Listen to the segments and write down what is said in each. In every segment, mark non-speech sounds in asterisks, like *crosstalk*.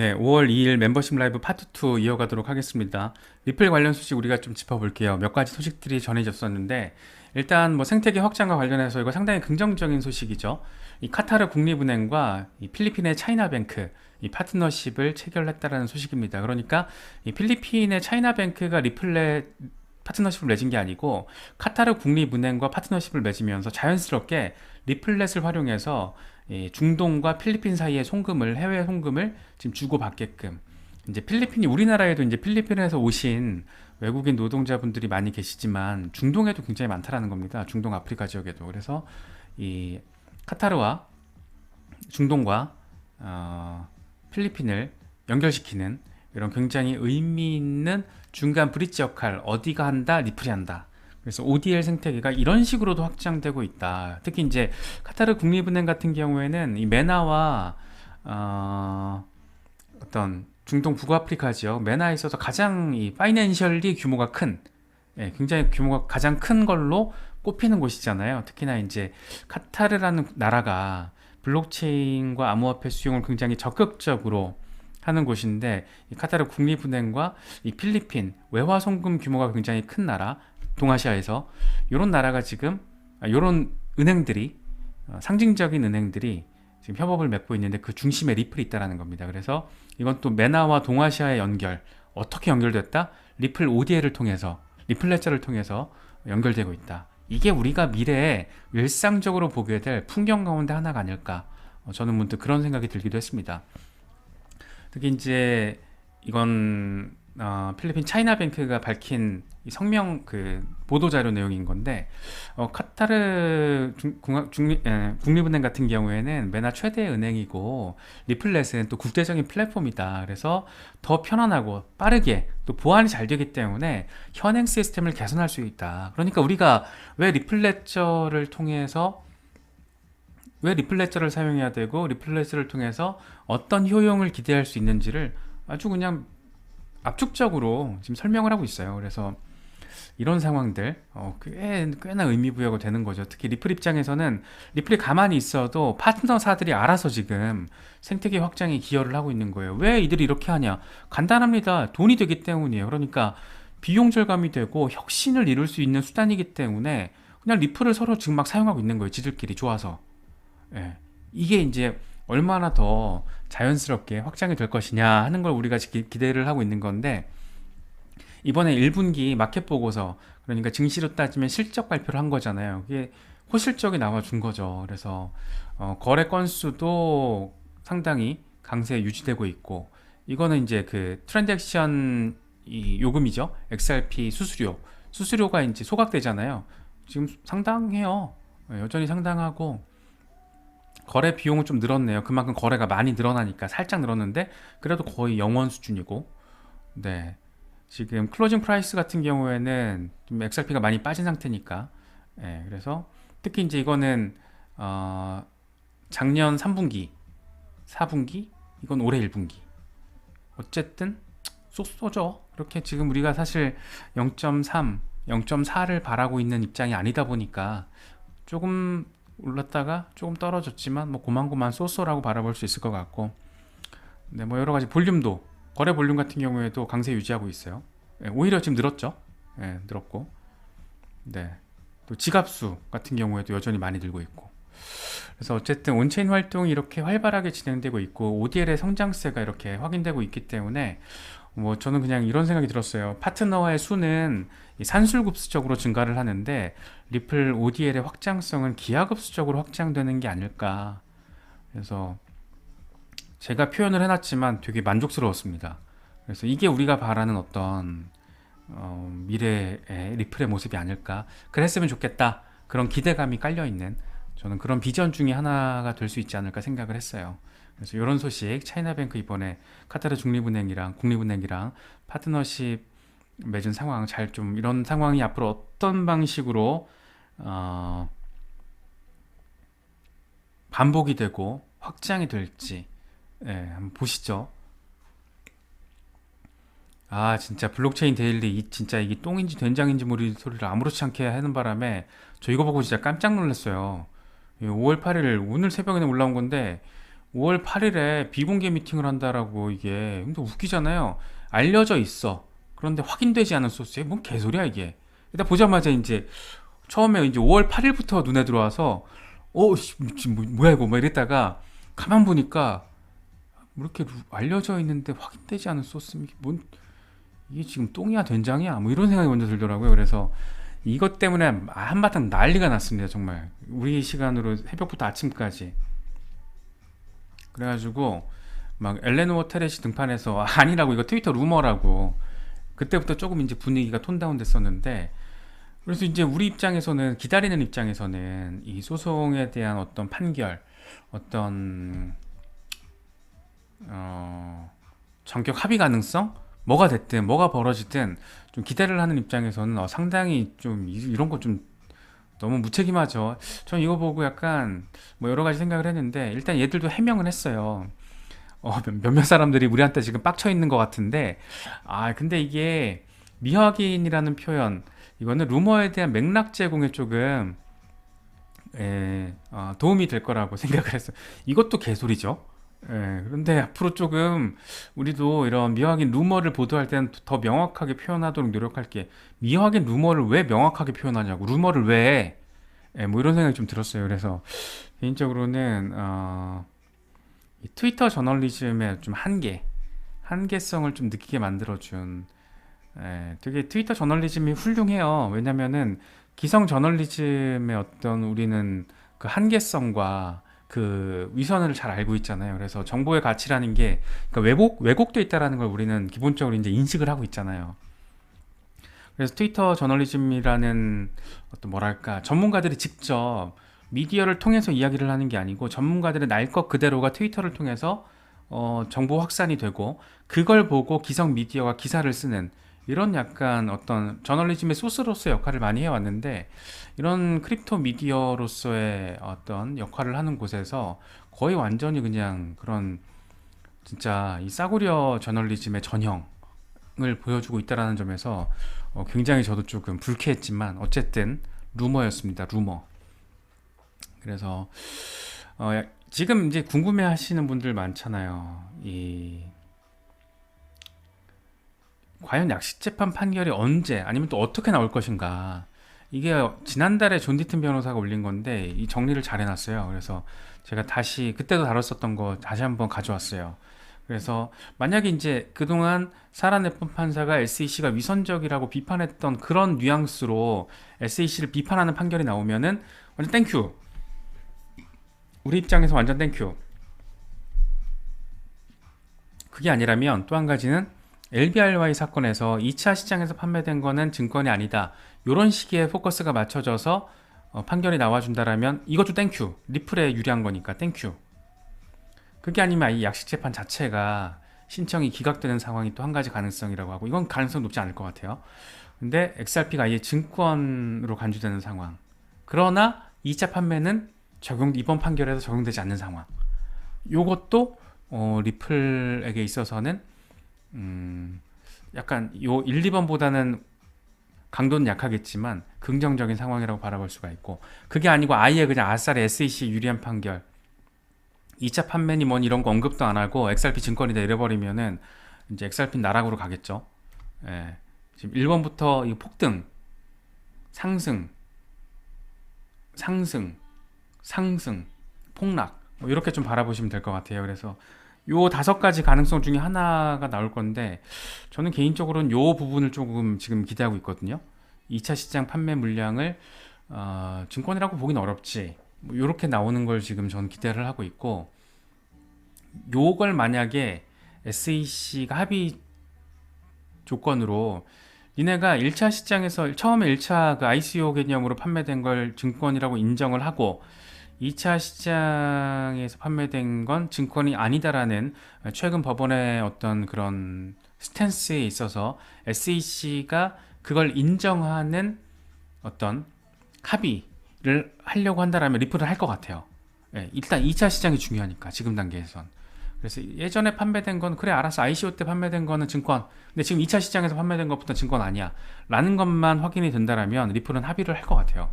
네, 5월 2일 멤버십 라이브 파트 2 이어가도록 하겠습니다. 리플 관련 소식 우리가 좀 짚어볼게요. 몇 가지 소식들이 전해졌었는데 일단 뭐 생태계 확장과 관련해서 이거 상당히 긍정적인 소식이죠. 이 카타르 국립은행과 이 필리핀의 차이나뱅크 이 파트너십을 체결했다라는 소식입니다. 그러니까 이 필리핀의 차이나뱅크가 리플레 파트너십을 맺은 게 아니고 카타르 국립은행과 파트너십을 맺으면서 자연스럽게 리플렛을 활용해서 이 중동과 필리핀 사이의 송금을 해외 송금을 지금 주고받게끔. 이제 필리핀이 우리나라에도 이제 필리핀에서 오신 외국인 노동자분들이 많이 계시지만 중동에도 굉장히 많다라는 겁니다. 중동 아프리카 지역에도. 그래서 이 카타르와 중동과 어, 필리핀을 연결시키는 이런 굉장히 의미 있는 중간 브릿지 역할 어디가 한다 리플이 한다 그래서 ODL 생태계가 이런 식으로도 확장되고 있다. 특히 이제 카타르 국립은행 같은 경우에는 이 메나와 어, 어떤 중동 북아프리카 지역 메나에 있어서 가장 이 파이낸셜리 규모가 큰 예, 굉장히 규모가 가장 큰 걸로 꼽히는 곳이잖아요. 특히나 이제 카타르라는 나라가 블록체인과 암호화폐 수용을 굉장히 적극적으로 하는 곳인데 이 카타르 국립은행과 이 필리핀 외화 송금 규모가 굉장히 큰 나라 동아시아에서 이런 나라가 지금 이런 은행들이 어, 상징적인 은행들이 지금 협업을 맺고 있는데 그 중심에 리플이 있다라는 겁니다. 그래서 이건 또 메나와 동아시아의 연결 어떻게 연결됐다? 리플 ODL을 통해서 리플 레저를 통해서 연결되고 있다. 이게 우리가 미래에 일상적으로 보게 될 풍경 가운데 하나가 아닐까. 어, 저는 문득 그런 생각이 들기도 했습니다. 특히 이제 이건 어, 필리핀 차이나뱅크가 밝힌 이 성명 그 보도 자료 내용인 건데 어, 카타르 에, 국립은행 같은 경우에는 메나 최대 은행이고 리플렛은 또 국제적인 플랫폼이다. 그래서 더 편안하고 빠르게 또 보안이 잘 되기 때문에 현행 시스템을 개선할 수 있다. 그러니까 우리가 왜 리플레저를 통해서 왜 리플레저를 사용해야 되고 리플레저를 통해서 어떤 효용을 기대할 수 있는지를 아주 그냥 압축적으로 지금 설명을 하고 있어요. 그래서 이런 상황들 어, 꽤, 꽤나 의미부여가 되는 거죠. 특히 리플 입장에서는 리플이 가만히 있어도 파트너사들이 알아서 지금 생태계 확장에 기여를 하고 있는 거예요. 왜 이들이 이렇게 하냐? 간단합니다. 돈이 되기 때문이에요. 그러니까 비용 절감이 되고 혁신을 이룰 수 있는 수단이기 때문에 그냥 리플을 서로 지금 막 사용하고 있는 거예요. 지들끼리 좋아서. 예. 이게 이제 얼마나 더 자연스럽게 확장이 될 것이냐 하는 걸 우리가 기, 기대를 하고 있는 건데 이번에 1분기 마켓 보고서 그러니까 증시로 따지면 실적 발표를 한 거잖아요. 그게 호실적이 나와 준 거죠. 그래서 어, 거래 건수도 상당히 강세 유지되고 있고 이거는 이제 그 트랜잭션 이 요금이죠. XRP 수수료 수수료가 이제 소각되잖아요. 지금 상당해요. 여전히 상당하고 거래 비용은 좀 늘었네요. 그만큼 거래가 많이 늘어나니까 살짝 늘었는데 그래도 거의 영원 수준이고. 네. 지금 클로징 프라이스 같은 경우에는 좀 XRP가 많이 빠진 상태니까. 네, 그래서 특히 이제 이거는 어, 작년 3분기 4분기 이건 올해 1분기. 어쨌든 쏘쏘죠. 이렇게 지금 우리가 사실 0.3 0.4를 바라고 있는 입장이 아니다 보니까 조금 올랐다가 조금 떨어졌지만 뭐 고만고만 쏘쏘라고 바라볼 수 있을 것 같고 네, 뭐 여러 가지 볼륨도 거래 볼륨 같은 경우에도 강세 유지하고 있어요. 네, 오히려 지금 늘었죠. 네, 늘었고 네. 또 지갑수 같은 경우에도 여전히 많이 늘고 있고 그래서 어쨌든 온체인 활동이 이렇게 활발하게 진행되고 있고 ODL의 성장세가 이렇게 확인되고 있기 때문에 뭐 저는 그냥 이런 생각이 들었어요. 파트너와의 수는 산술급수적으로 증가를 하는데 리플 ODL의 확장성은 기하급수적으로 확장되는 게 아닐까. 그래서 제가 표현을 해놨지만 되게 만족스러웠습니다. 그래서 이게 우리가 바라는 어떤 어, 미래의 리플의 모습이 아닐까. 그랬으면 좋겠다. 그런 기대감이 깔려 있는 저는 그런 비전 중에 하나가 될 수 있지 않을까 생각을 했어요. 그래서 이런 소식 차이나뱅크 이번에 카타르 중립은행이랑 국립은행이랑 파트너십 맺은 상황 잘 좀 이런 상황이 앞으로 어떤 방식으로 어, 반복이 되고 확장이 될지 예, 한번 보시죠. 아 진짜 블록체인 데일리 이 진짜 이게 똥인지 된장인지 모르는 소리를 아무렇지 않게 하는 바람에 저 이거 보고 진짜 깜짝 놀랐어요. 5월 8일 오늘 새벽에 올라온 건데 5월 8일에 비공개 미팅을 한다라고 이게 근데 웃기잖아요. 알려져 있어. 그런데 확인되지 않은 소스에 뭔 개소리야 이게. 일단 보자마자 이제 처음에 이제 5월 8일부터 눈에 들어와서 어, 씨, 지금 뭐- 뭐야 이거 막 이랬다가 가만 보니까 뭐 이렇게 루- 알려져 있는데 확인되지 않은 소스 뭔 이게 지금 똥이야 된장이야 뭐 이런 생각이 먼저 들더라고요. 그래서 이것 때문에 한바탕 난리가 났습니다. 정말 우리 시간으로 새벽부터 아침까지 그래가지고 막 엘레노어 테레시 등판해서 *laughs* 아니라고 이거 트위터 루머라고 그때부터 조금 이제 분위기가 톤다운 됐었는데 그래서 이제 우리 입장에서는 기다리는 입장에서는 이 소송에 대한 어떤 판결 어떤 어 전격 합의 가능성? 뭐가 됐든 뭐가 벌어지든 좀 기대를 하는 입장에서는 어, 상당히 좀 이- 이런 거 좀 너무 무책임하죠. 전 이거 보고 약간 뭐 여러 가지 생각을 했는데 일단 얘들도 해명을 했어요. 어, 몇- 몇몇 사람들이 우리한테 지금 빡쳐 있는 것 같은데 아 근데 이게 미확인이라는 표현 이거는 루머에 대한 맥락 제공에 조금 예, 어, 도움이 될 거라고 *laughs* 생각을 했어요. 이것도 개소리죠. 예, 그런데 앞으로 조금 우리도 이런 미확인 루머를 보도할 때는 더 명확하게 표현하도록 노력할게. 미확인 루머를 왜 명확하게 표현하냐고. 루머를 왜? 예, 뭐 이런 생각이 좀 들었어요. 그래서 개인적으로는 어, 이 트위터 저널리즘의 좀 한계, 한계성을 좀 느끼게 만들어준 예, 되게 트위터 저널리즘이 훌륭해요. 왜냐면은 기성 저널리즘의 어떤 우리는 그 한계성과 그 위선을 잘 알고 있잖아요. 그래서 정보의 가치라는 게 그러니까 왜곡 왜곡돼 있다라는 걸 우리는 기본적으로 이제 인식을 하고 있잖아요. 그래서 트위터 저널리즘이라는 어떤 뭐랄까 전문가들이 직접 미디어를 통해서 이야기를 하는 게 아니고 전문가들의 날 것 그대로가 트위터를 통해서 어, 정보 확산이 되고 그걸 보고 기성 미디어가 기사를 쓰는 이런 약간 어떤 저널리즘의 소스로서의 역할을 많이 해왔는데 이런 크립토 미디어로서의 어떤 역할을 하는 곳에서 거의 완전히 그냥 그런 진짜 이 싸구려 저널리즘의 전형을 보여주고 있다라는 점에서 어, 굉장히 저도 조금 불쾌했지만 어쨌든 루머였습니다. 루머. 그래서 어, 야- 지금 이제 궁금해하시는 분들 많잖아요. 이 과연 약식 재판 판결이 언제 아니면 또 어떻게 나올 것인가? 이게 지난달에 존 디튼 변호사가 올린 건데 이 정리를 잘 해놨어요. 그래서 제가 다시 그때도 다뤘었던 거 다시 한번 가져왔어요. 그래서 만약에 이제 그동안 사라 네폰 판사가 SEC가 위선적이라고 비판했던 그런 뉘앙스로 SEC를 비판하는 판결이 나오면은 완전 땡큐. 우리 입장에서 완전 땡큐. 그게 아니라면 또 한 가지는 LBRY 사건에서 2차 시장에서 판매된 거는 증권이 아니다. 이런 식의 포커스가 맞춰져서 어, 판결이 나와준다라면 이것도 땡큐. 리플에 유리한 거니까 땡큐. 그게 아니면 이 약식 재판 자체가 신청이 기각되는 상황이 또 한 가지 가능성이라고 하고 이건 가능성 높지 않을 것 같아요. 근데 XRP가 아예 증권으로 간주되는 상황. 그러나 2차 판매는 적용 이번 판결에서 적용되지 않는 상황. 요것도 어, 리플에게 있어서는 음, 약간 요 1, 2번보다는 강도는 약하겠지만 긍정적인 상황이라고 바라볼 수가 있고 그게 아니고 아예 그냥 아싸리 SEC 유리한 판결 2차 판매니 뭐니 이런 거 언급도 안 하고 XRP 증권이다 이래버리면은 이제 XRP 나락으로 가겠죠. 예. 지금 1번부터 이 폭등, 상승, 상승, 상승, 폭락 뭐 이렇게 좀 바라보시면 될 것 같아요. 그래서 요 다섯 가지 가능성 중에 하나가 나올 건데 저는 개인적으로는 요 부분을 조금 지금 기대하고 있거든요. 2차 시장 판매 물량을 어, 증권이라고 보기는 어렵지. 뭐 요렇게 나오는 걸 지금 저는 기대를 하고 있고 요걸 만약에 SEC가 합의 조건으로 니네가 1차 시장에서 처음에 1차 그 ICO 개념으로 판매된 걸 증권이라고 인정을 하고 2차 시장에서 판매된 건 증권이 아니다라는 최근 법원의 어떤 그런 스탠스에 있어서 SEC가 그걸 인정하는 어떤 합의를 하려고 한다라면 리플을 할 것 같아요. 예, 일단 2차 시장이 중요하니까 지금 단계에선. 그래서 예전에 판매된 건 그래 알았어 ICO 때 판매된 거는 증권. 근데 지금 2차 시장에서 판매된 것부터 증권 아니야. 라는 것만 확인이 된다라면 리플은 합의를 할 것 같아요.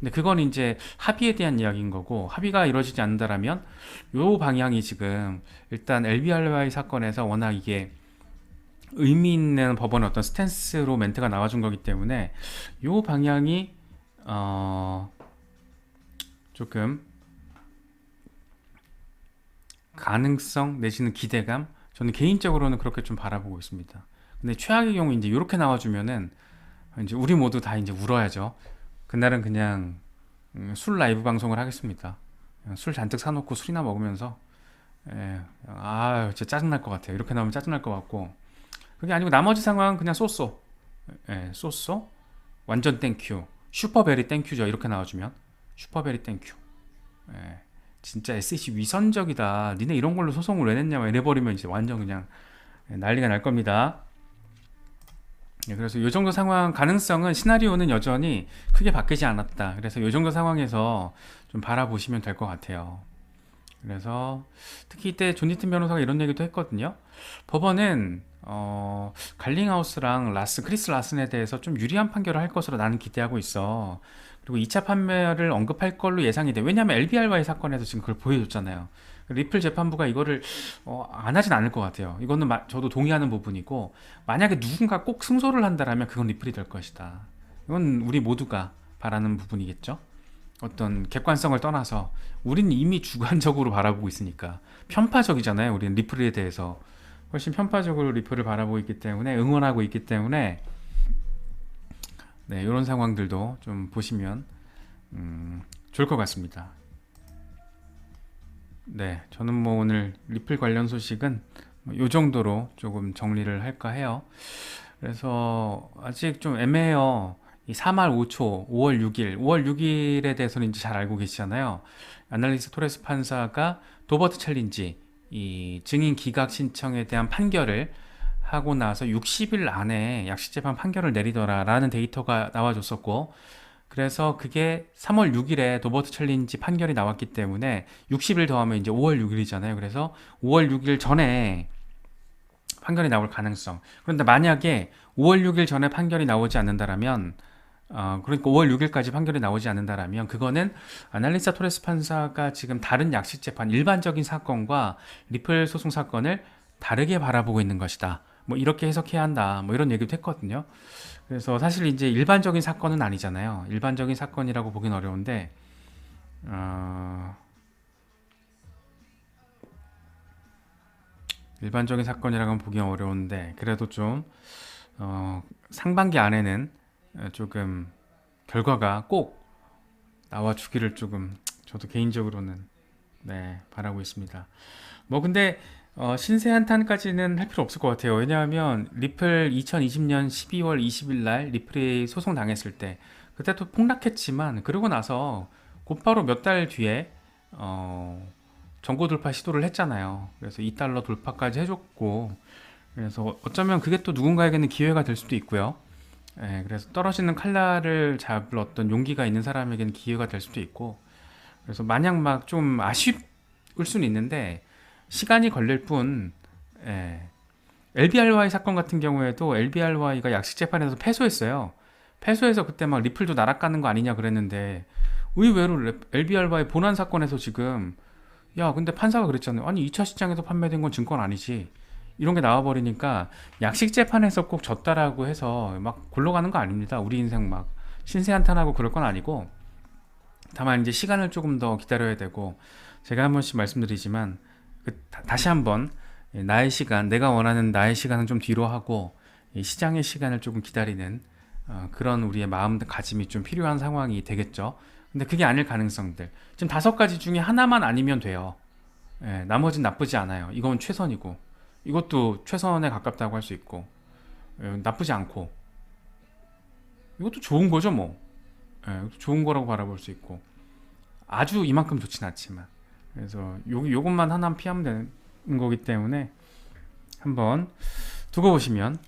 근데 그건 이제 합의에 대한 이야기인 거고 합의가 이루어지지 않는다라면 요 방향이 지금 일단 LBRY 사건에서 워낙 이게 의미 있는 법원의 어떤 스탠스로 멘트가 나와준 거기 때문에 요 방향이 어 조금 가능성 내지는 기대감 저는 개인적으로는 그렇게 좀 바라보고 있습니다. 근데 최악의 경우 이제 이렇게 나와주면은 이제 우리 모두 다 이제 울어야죠. 그날은 그냥 음, 술 라이브 방송을 하겠습니다. 술 잔뜩 사놓고 술이나 먹으면서 예, 아 진짜 짜증날 것 같아요. 이렇게 나오면 짜증날 것 같고 그게 아니고 나머지 상황은 그냥 쏘쏘 예, 쏘쏘 완전 땡큐 슈퍼베리 땡큐죠. 이렇게 나와주면 슈퍼베리 땡큐 예, 진짜 SC 위선적이다. 니네 이런 걸로 소송을 왜 냈냐 막 이래버리면 이제 완전 그냥 예, 난리가 날 겁니다. 예, 그래서 이 정도 상황 가능성은 시나리오는 여전히 크게 바뀌지 않았다. 그래서 이 정도 상황에서 좀 바라보시면 될 것 같아요. 그래서 특히 이때 존니튼 변호사가 이런 얘기도 했거든요. 법원은 어, 갈링하우스랑 라스 크리스 라슨에 대해서 좀 유리한 판결을 할 것으로 나는 기대하고 있어. 그리고 2차 판매를 언급할 걸로 예상이 돼. 왜냐하면 LBRY 사건에서 지금 그걸 보여줬잖아요. 리플 재판부가 이거를 어, 안 하진 않을 것 같아요. 이거는 마- 저도 동의하는 부분이고 만약에 누군가 꼭 승소를 한다라면 그건 리플이 될 것이다. 이건 우리 모두가 바라는 부분이겠죠. 어떤 객관성을 떠나서 우리는 이미 주관적으로 바라보고 있으니까 편파적이잖아요. 우리는 리플에 대해서 훨씬 편파적으로 리플을 바라보고 있기 때문에 응원하고 있기 때문에 네, 이런 상황들도 좀 보시면 음, 좋을 것 같습니다. 네, 저는 뭐 오늘 리플 관련 소식은 뭐요 정도로 조금 정리를 할까 해요. 그래서 아직 좀 애매해요. 이 3월 5초, 5월 6일, 5월 6일에 대해서는 이제 잘 알고 계시잖아요. 아날리스 토레스 판사가 도버트 챌린지 이 증인 기각 신청에 대한 판결을 하고 나서 60일 안에 약식 재판 판결을 내리더라라는 데이터가 나와줬었고 그래서 그게 3월 6일에 도버트 챌린지 판결이 나왔기 때문에 60일 더하면 이제 5월 6일이잖아요. 그래서 5월 6일 전에 판결이 나올 가능성. 그런데 만약에 5월 6일 전에 판결이 나오지 않는다라면 어, 그러니까 5월 6일까지 판결이 나오지 않는다라면 그거는 아날리사 토레스 판사가 지금 다른 약식 재판 일반적인 사건과 리플 소송 사건을 다르게 바라보고 있는 것이다. 뭐 이렇게 해석해야 한다. 뭐 이런 얘기도 했거든요. 그래서 사실 이제 일반적인 사건은 아니잖아요. 일반적인 사건이라고 보긴 어려운데 어, 일반적인 사건이라고는 보기 어려운데 그래도 좀 어, 상반기 안에는 어, 조금 결과가 꼭 나와 주기를 조금 저도 개인적으로는 네 바라고 있습니다. 뭐 근데 어, 신세 한탄까지는 할 필요 없을 것 같아요. 왜냐하면 리플 2020년 12월 20일 날 리플이 소송 당했을 때 그때 또 폭락했지만 그러고 나서 곧바로 몇 달 뒤에 어, 전고 돌파 시도를 했잖아요. 그래서 2달러 돌파까지 해줬고 그래서 어쩌면 그게 또 누군가에게는 기회가 될 수도 있고요. 예, 그래서 떨어지는 칼날을 잡을 어떤 용기가 있는 사람에게는 기회가 될 수도 있고 그래서 마냥 막 좀 아쉬울 수는 있는데 시간이 걸릴 뿐 예, LBRY 사건 같은 경우에도 LBRY가 약식 재판에서 패소했어요. 패소해서 그때 막 리플도 날아가는 거 아니냐 그랬는데 의외로 LBRY 본안 사건에서 지금 야 근데 판사가 그랬잖아요. 아니 2차 시장에서 판매된 건 증권 아니지. 이런 게 나와버리니까 약식 재판에서 꼭 졌다라고 해서 막 굴러가는 거 아닙니다. 우리 인생 막 신세 한탄하고 그럴 건 아니고 다만 이제 시간을 조금 더 기다려야 되고 제가 한 번씩 말씀드리지만 그 다- 다시 한번 예, 나의 시간, 내가 원하는 나의 시간은 좀 뒤로 하고 이 시장의 시간을 조금 기다리는 어, 그런 우리의 마음가짐이 좀 필요한 상황이 되겠죠. 근데 그게 아닐 가능성들. 지금 다섯 가지 중에 하나만 아니면 돼요. 예, 나머진 나쁘지 않아요. 이건 최선이고 이것도 최선에 가깝다고 할 수 있고 예, 나쁘지 않고 이것도 좋은 거죠 뭐. 예, 좋은 거라고 바라볼 수 있고 아주 이만큼 좋진 않지만 그래서 요 요것만 하나 피하면 되는 거기 때문에 한번 두고 보시면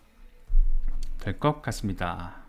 될 것 같습니다.